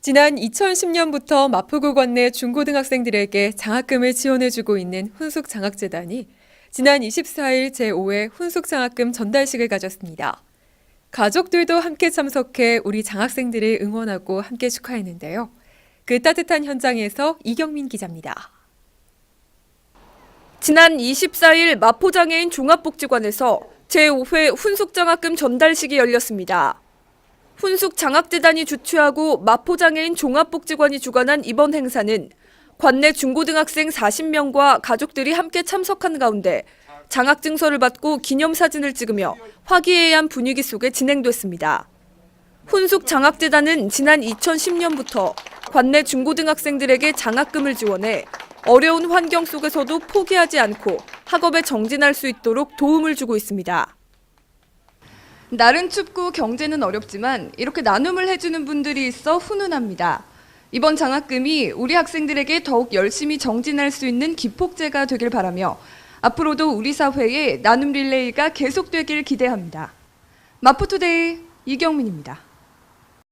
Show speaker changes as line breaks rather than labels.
지난 2010년부터 마포구 관내 중고등학생들에게 장학금을 지원해주고 있는 훈숙장학재단이 지난 24일 제5회 훈숙장학금 전달식을 가졌습니다. 가족들도 함께 참석해 우리 장학생들을 응원하고 함께 축하했는데요. 그 따뜻한 현장에서 이경민 기자입니다.
지난 24일 마포장애인 종합복지관에서 제5회 훈숙장학금 전달식이 열렸습니다. 훈숙장학재단이 주최하고 마포장애인 종합복지관이 주관한 이번 행사는 관내 중고등학생 40명과 가족들이 함께 참석한 가운데 장학증서를 받고 기념사진을 찍으며 화기애애한 분위기 속에 진행됐습니다. 훈숙장학재단은 지난 2010년부터 관내 중고등학생들에게 장학금을 지원해 어려운 환경 속에서도 포기하지 않고 학업에 정진할 수 있도록 도움을 주고 있습니다. 날은 춥고 경제는 어렵지만 이렇게 나눔을 해주는 분들이 있어 훈훈합니다. 이번 장학금이 우리 학생들에게 더욱 열심히 정진할 수 있는 기폭제가 되길 바라며 앞으로도 우리 사회에 나눔 릴레이가 계속되길 기대합니다. 마포투데이 이경민입니다.